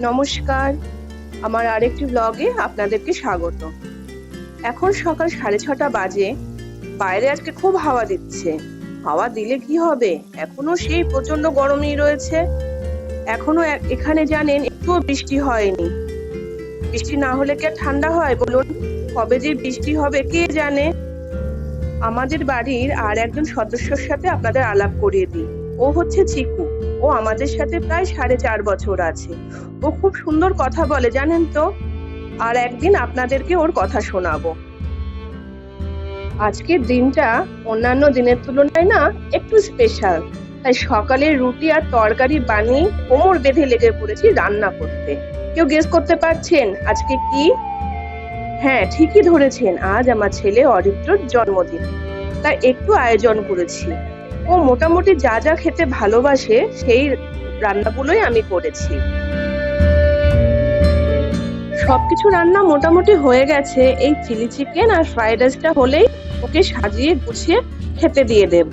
নমস্কার। আমার আরেকটি ব্লগে আপনাদেরকে স্বাগত। এখন সকাল সাড়ে ছটা বাজে। বাইরে আজকে খুব হাওয়া দিচ্ছে। হাওয়া দিলে কি হবে? এখনও সেই প্রচণ্ড গরমই রয়েছে। এখনও এখানে জানেন, একটুও বৃষ্টি হয়নি। বৃষ্টি না হলে কি ঠান্ডা হয় বলুন? কবে যে বৃষ্টি হবে কে জানে? আমাদের বাড়ির আর একজন সদস্যর সাথে আপনাদের আলাপ করিয়ে দিই। ও হচ্ছে চিকু। ও আমাদের সাথে প্রায় সাড়ে চার বছর আছে। ও খুব সুন্দর কথা বলে, জানেন তো? আর একদিন আপনাদেরকে ওর কথা শোনাবো। আজকের দিনটা অন্যান্য দিনের তুলনায় না একটু স্পেশাল তাই সকালে রুটি আর তরকারি বানিয়ে কোমর বেঁধে লেগে পড়েছি রান্না করতে। কেউ গেস করতে পারছেন আজকে কি? হ্যাঁ ঠিকই ধরেছেন। আজ আমার ছেলে অরিত্রর জন্মদিন। তাই একটু আয়োজন করেছি। ও মোটামুটি যা যা খেতে ভালোবাসে, সেই রান্নাগুলোই আমি করেছি। সবকিছু রান্না মোটামুটি হয়ে গেছে। এই চিলি চিকেন আর ফ্রাইড রাইসটা হলেই ওকে সাজিয়ে গুছিয়ে খেতে দিয়ে দেব।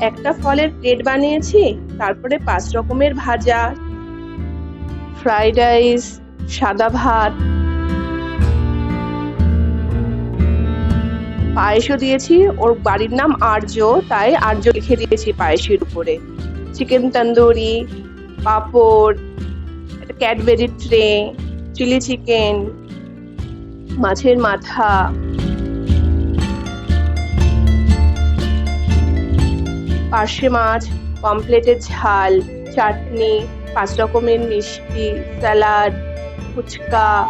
একটা ফলের প্লেট বানিয়েছি, তারপরে পাঁচ রকমের ভাজা ফ্রাইড রাইস সাদা ভাত। পায়েসও দিয়েছি, ওর বাড়ির নাম আর্য তাই আর্য লিখে দিয়েছি পায়েসের উপরে। Chicken tandoori papad Cadbury tray chilli chicken মাছের মাথা। পার্শে মাছ পমপ্লেটের ঝাল, চাটনি, পাঁচ রকমের মিষ্টি, স্যালাড, ফুচকা,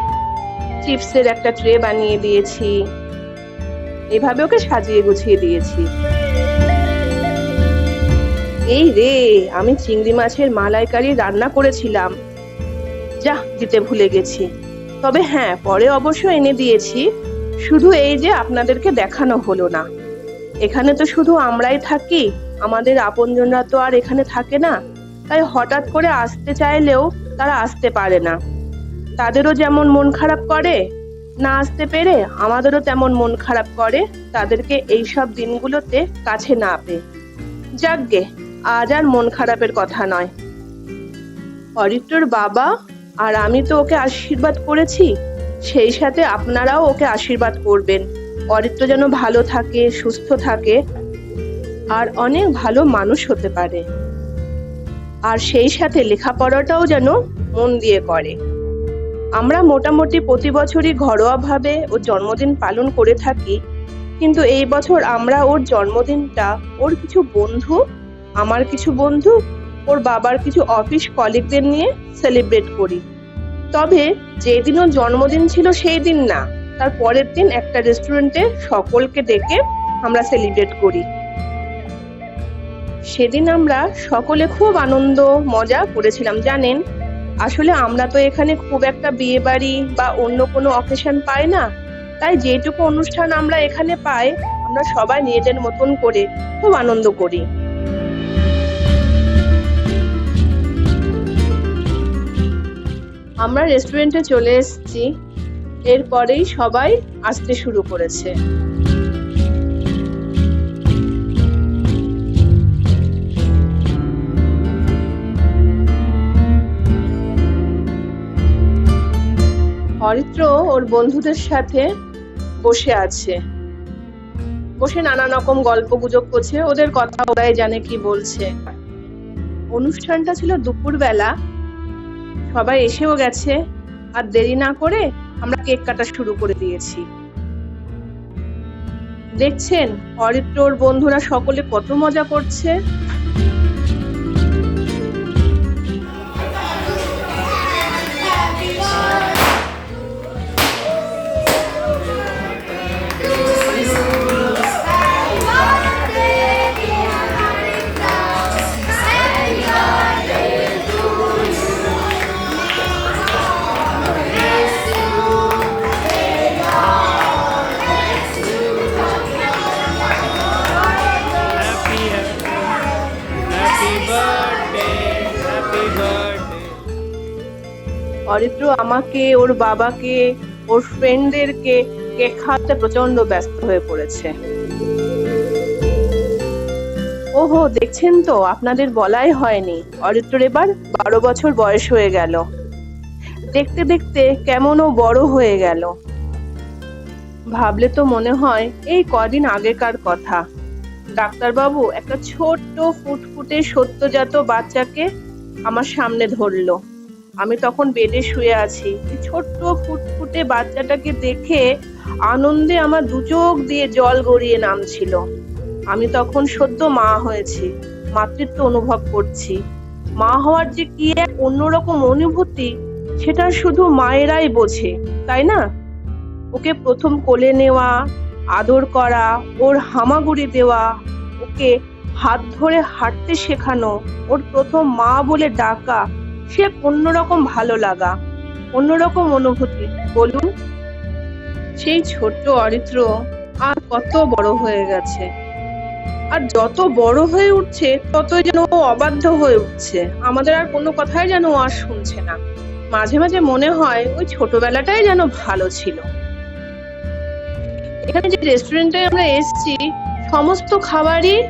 চিপসের একটা ট্রে বানিয়ে দিয়েছি। এভাবে ওকে সাজিয়ে গুছিয়ে দিয়েছি। এই রে, আমি চিংড়ি মাছের মালাইকারি রান্না করেছিলাম। যা, দিতে ভুলে গেছি। তবে হ্যাঁ পরে অবশ্য এনে দিয়েছি। শুধু এই যে আপনাদেরকে দেখানো হলো না। এখানে তো শুধু আমরাই থাকি আমাদের আপনজনরা তো আর এখানে থাকে না। তাই হঠাৎ করে আসতে চাইলেও তারা আসতে পারে না। তাদেরও যেমন মন খারাপ করে, না আসতে পেরে আমাদেরও তেমন মন খারাপ করে, তাদেরকে এই সব দিনগুলোতে কাছে না পেয়ে। যাকগে, আজ আর মন খারাপের কথা নয়। অরিত্রর বাবা আর আমি তো ওকে আশীর্বাদ করেছি, সেই সাথে আপনারাও ওকে আশীর্বাদ করবেন। অরিত্র যেন ভালো থাকে, সুস্থ থাকে আর অনেক ভালো মানুষ হতে পারে। আর সেই সাথে লেখাপড়াটাও যেন মন দিয়ে করে। আমরা মোটামুটি প্রতি বছরই ঘরোয়াভাবে ওর জন্মদিন পালন করে থাকি, কিন্তু এই বছর আমরা ওর জন্মদিনটা, ওর কিছু বন্ধু, আমার কিছু বন্ধু, ওর বাবার কিছু অফিস কলিগদের নিয়ে সেলিব্রেট করি। তবে যেদিন ওর জন্মদিন ছিল সেই দিন না, তার পরের দিন একটা রেস্টুরেন্টে সকলকে ডেকে আমরা সেলিব্রেট করি। সেদিন আমরা সকলে খুব আনন্দ, মজা করেছিলাম, জানেন? আসলে আমরা তো এখানে খুব একটা বিয়ে বাড়ি বা অন্য কোনো অকেশন পাই না। তাই যেটুকু অনুষ্ঠান আমরা এখানে পাই, আমরা সবাই নিজেদের মতন করে খুব আনন্দ করি। আমরা রেস্টুরেন্টে চলে এসেছি। এরপরেই সবাই আসতে শুরু করেছে। অরিত্র ওর বন্ধুদের সাথে বসে আছে। বসে নানা রকম গল্প গুজব করছে, ওদের কথা ওরাই জানে কি বলছে। অনুষ্ঠানটা ছিল দুপুরবেলা, সবাই এসেও গেছে, আর দেরি না করে আমরা কেক কাটা শুরু করে দিয়েছি। দেখছেন, অরিত্র ওর বন্ধুরা সকলে কত মজা করছে। অরিত্র আমাকে, ওর বাবাকে, ওর ফ্রেন্ডদেরকে কেক খাওয়াতে প্রচণ্ড ব্যস্ত হয়ে পড়েছে। ওহো, দেখছেন তো, আপনাদের বলাই হয়নি। অরিত্রর এবার বারো বছর বয়স হয়ে গেল। দেখতে দেখতে কেমন ও বড় হয়ে গেল। ভাবলে তো মনে হয়, এই কদিন আগেকার কথা। ডাক্তারবাবু একটা ছোট্ট ফুটফুটে সত্যজাত বাচ্চাকে আমার সামনে ধরলো। আমি তখন বেডে শুয়ে আছি। ছোট্ট ফুটফুটে বাচ্চাটাকে দেখে আনন্দে আমার দু চোখ দিয়ে জল গড়িয়ে নামছিল। আমি তখন সদ্য মা হয়েছি, মাতৃত্ব অনুভব করছি। মা হওয়ার যে কি এক অন্যরকম অনুভূতি, সেটা শুধু মায়েরাই বোঝে, তাই না? ওকে প্রথম কোলে নেওয়া, আদর করা, ওর হামাগুড়ি দেওয়া, ওকে হাত ধরে হাঁটতে শেখানো, ওর প্রথম মা বলে ডাকা সে অন্যরকম ভালো লাগা, অন্যরকম অনুভূতি। বলুন, সেই ছোট্ট অরিত্র আর কত বড় হয়ে গেছে। আর যত বড় হয়ে উঠছে, ততই যেন ও অবাধ্য হয়ে উঠছে। আমাদের আর কোনো কথাই যেন আর শুনছে না। মাঝে মাঝে মনে হয় ওই ছোটবেলাটাই যেন ভালো ছিল। এখানে যে রেস্টুরেন্টে আমরা এসেছি, সমস্ত খাবারই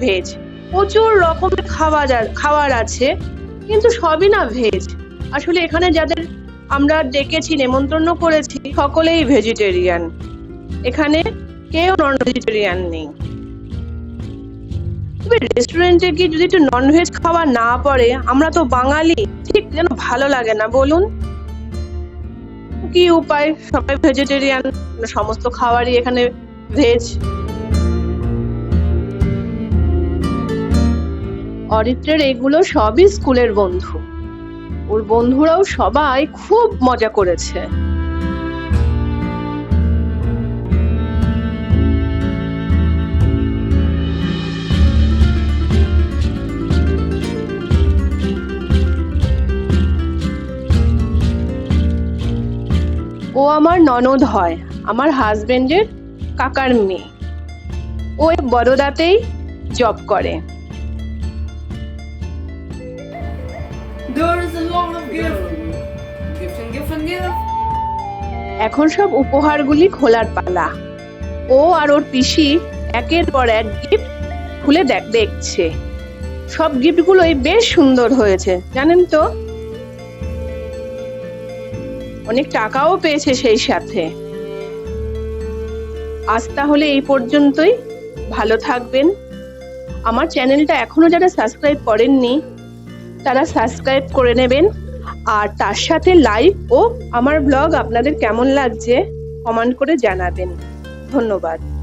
ভেজ। প্রচুর রকমের খাবার খাবার আছে। কিন্তু সবই না ভেজ আসলে এখানে যাদের আমরা ডেকেছি, নেমন্তন্ন করেছি, সকলেই ভেজিটেরিয়ান এখানে কেউ নন ভেজিটেরিয়ান নেই। তবে রেস্টুরেন্টে গিয়ে যদি একটু নন ভেজ খাওয়া না পড়ে, আমরা তো বাঙালি, ঠিক যেন ভালো লাগে না, বলুন? কি উপায়? সবাই ভেজিটেরিয়ান সমস্ত খাবারই এখানে ভেজ অরিত্রের এগুলো সবই স্কুলের বন্ধু। ওর বন্ধুরাও সবাই খুব মজা করেছে। ও আমার ননদ হয়, আমার হাজবেন্ডের কাকার মেয়ে। ও বড়দাতেই জব করে। এখন সব উপহারগুলি খোলার পালা। ও আর ওর পিসি একের পর এক গিফট খুলে দেখ দেখছে। সব গিফটগুলোই বেশ সুন্দর হয়েছে, জানেন তো? অনেক টাকাও পেয়েছে সেই সাথে। আজ তাহলে এই পর্যন্তই। ভালো থাকবেন। আমার চ্যানেলটা এখনও যারা সাবস্ক্রাইব করেননি তারা সাবস্ক্রাইব করে নেবেন। আর তার সাথে লাইভ ও আমার ব্লগ আপনাদের কেমন লাগছে কমেন্ট করে জানাবেন। ধন্যবাদ।